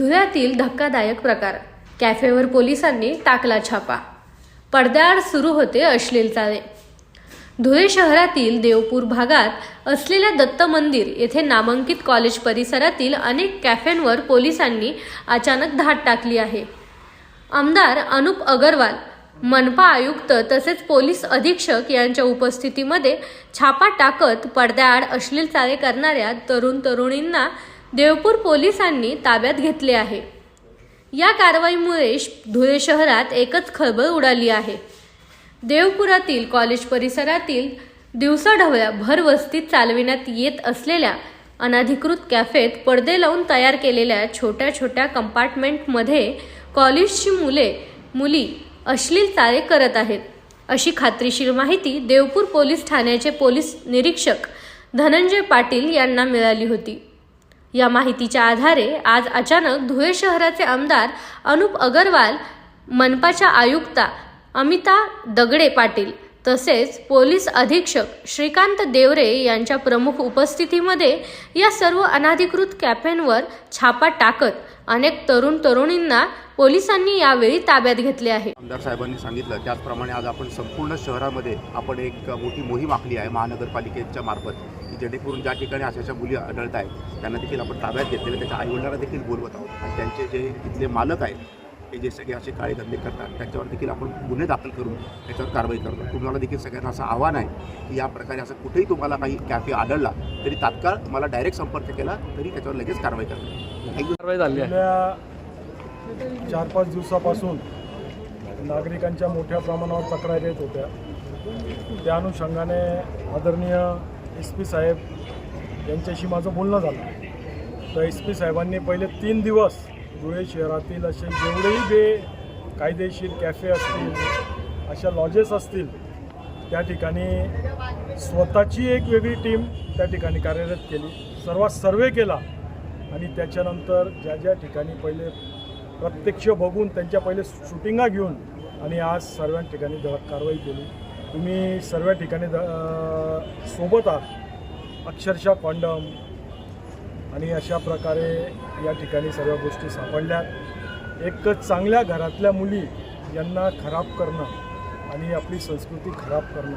धुळ्यातील धक्कादायक प्रकार. कॅफेवर पोलिसांनी टाकला छापा. पडद्याआड सुरू होते अश्लील चाळे. धुळे शहरातील देवपूर भागात असलेल्या दत्त मंदिर येथे नामांकित कॉलेज परिसरातील अनेक कॅफेंवर पोलिसांनी अचानक धाड टाकली आहे. आमदार अनुप अगरवाल मनपा आयुक्त तसेच पोलीस अधीक्षक यांच्या उपस्थितीमध्ये छापा टाकत पडद्याआड अश्लील चाळे करणाऱ्या तरुण तरुणींना देवपूर पोलिसांनी ताब्यात घेतले आहे. या कारवाईमुळे धुळे शहरात एकच खळबळ उडाली आहे. देवपुरातील कॉलेज परिसरातील दिवसाढवळ्या भरवस्तीत चालविण्यात येत असलेल्या अनाधिकृत कॅफेत पडदे लावून तयार केलेल्या छोट्या छोट्या कंपार्टमेंटमध्ये कॉलेजची मुले मुली अश्लील चाळे करत आहेत. अशी खात्रीशीर माहिती देवपूर पोलीस ठाण्याचे पोलीस निरीक्षक धनंजय पाटील यांना मिळाली होती. या माहितीच्या आधारे आज अचानक धुळे शहराचे आमदार अनुप अगरवाल मनपाच्या आयुक्ता अमिता दगडे पाटील तसेच पोलीस अधीक्षक श्रीकांत देवरे यांच्या प्रमुख उपस्थितीमध्ये या सर्व अनाधिकृत कॅफेंवर छापा टाकत अनेक तरुण तरुणींना पोलिसांनी यावेळी ताब्यात घेतले आहे. आमदार साहेबांनी सांगितलं त्याचप्रमाणे आज आपण संपूर्ण शहरामध्ये आपण एक मोठी मोहीम आखली आहे महानगरपालिकेच्या मार्फत. जेणेकरून ज्या ठिकाणी अशा अशा मुली आढळत आहेत त्यांना देखील आपण ताब्यात घेतलेले त्याच्या आईवडिलांना देखील बोलवत आहोत. आणि त्यांचे जे इथले मालक आहेत हे जे सगळे असे काळे धंदे करतात त्याच्यावर देखील आपण गुन्हे दाखल करून त्याच्यावर कारवाई करतो. तुम्हाला देखील सगळ्यांना असं आव्हान आहे की या प्रकारे असं कुठेही तुम्हाला काही कॅफे आढळला तरी तात्काळ मला डायरेक्ट संपर्क केला तरी त्याच्यावर लगेच कारवाई करतो थँक्यू कारवाई झाली चार पाच दिवसापासून नागरिकांच्या मोठ्या प्रमाणावर तक्रारी येत होत्या. त्या अनुषंगाने आदरणीय एस पी साहेब यांच्याशी माझं बोलणं झालं. तर एस पी साहेबांनी पहिले तीन दिवस धुळे शहरातील असे जेवढेही बे कायदेशीर कॅफे असतील अशा लॉजेस असतील त्या ठिकाणी स्वतःची एक वेगळी टीम त्या ठिकाणी कार्यरत केली. सर्वात सर्वे केला आणि त्याच्यानंतर ज्या ज्या ठिकाणी पहिले प्रत्यक्ष बघून त्यांच्या पहिले शूटिंगा घेऊन आणि आज सर्वां ठिकाणी कारवाई केली. तुम्ही सर्व ठिकाणी द सोबत आहात. अक्षरशः कॉन्डम आणि अशा प्रकारे या ठिकाणी सर्व गोष्टी सापडल्या एक चांगल्या घरातल्या मुली यांना खराब करणं आणि आपली संस्कृती खराब करणं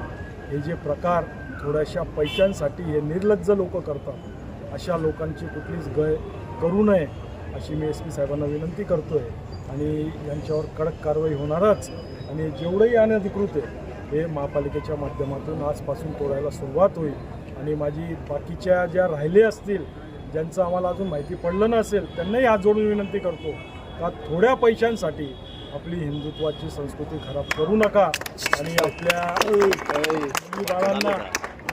हे जे प्रकार थोड्याशा पैशांसाठी हे निर्लज्ज लोक करतात अशा लोकांची कुठलीच गय करू नये अशी मी एस पी साहेबांना विनंती करतो आहे आणि यांच्यावर कडक कारवाई होणारच. आणि जेवढंही अनधिकृत आहे हे महापालिकेच्या माध्यमातून आजपासून तोडायला सुरुवात होईल. आणि माझी बाकीच्या ज्या राहिले असतील ज्यांचं आम्हाला अजून माहिती पडलं नसेल त्यांनाही हात जोडून विनंती करतो का थोड्या पैशांसाठी आपली हिंदुत्वाची संस्कृती खराब करू नका. आणि आपल्या बाळांना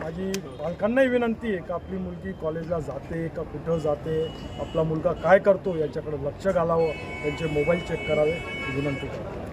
माझी पालकांनाही विनंती आहे का आपली मुलगी कॉलेजला जाते का कुठं जाते आपला मुलगा काय करतो याच्याकडे लक्ष घालावं त्यांचे मोबाईल चेक करावे विनंती करतो.